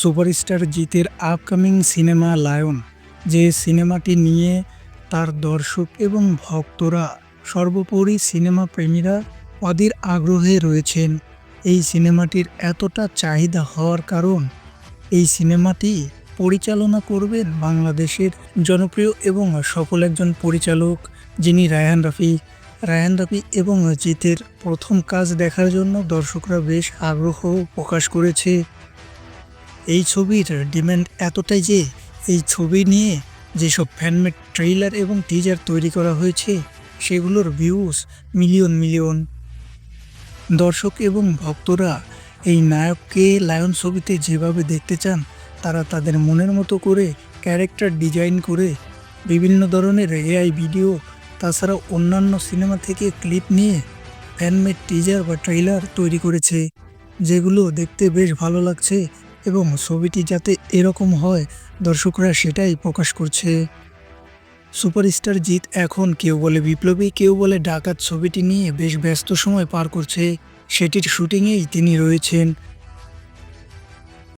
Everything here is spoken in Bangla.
সুপারস্টার জিতের আপকামিং সিনেমা লায়ন, যে সিনেমাটি নিয়ে তার দর্শক এবং ভক্তরা সর্বোপরি সিনেমা প্রেমীরা অধীর আগ্রহে রয়েছেন। এই সিনেমাটির এতটা চাহিদা হওয়ার কারণ, এই সিনেমাটি পরিচালনা করবেন বাংলাদেশের জনপ্রিয় এবং সফল একজন পরিচালক, যিনি রায়হান রাফি। রায়হান রাফি এবং জিতের প্রথম কাজ দেখার জন্য দর্শকরা বেশ আগ্রহ প্রকাশ করেছে। এই ছবির ডিমান্ড এতটাই যে এই ছবি নিয়ে যেসব ফ্যানমেড ট্রেইলার এবং টিজার তৈরি করা হয়েছে, সেগুলোর ভিউজ মিলিয়ন মিলিয়ন দর্শক এবং ভক্তরা এই নায়ককে লায়ন ছবিতে যেভাবে দেখতে চান, তারা তাদের মনের মতো করে ক্যারেক্টার ডিজাইন করে বিভিন্ন ধরনের এআই ভিডিও তাছাড়া অন্যান্য সিনেমা থেকে ক্লিপ নিয়ে ফ্যানমেড টিজার বা ট্রেইলার তৈরি করেছে, যেগুলো দেখতে বেশ ভালো লাগছে এবং ছবিটি যাতে এরকম হয়, দর্শকরা সেটাই প্রকাশ করছে। সুপারস্টার জিৎ এখন কেউ বলে বিপ্লবী, কেউ বলে ডাকাত ছবিটি নিয়ে বেশ ব্যস্ত সময় পার করছে। সেটির শুটিংয়েই তিনি রয়েছেন।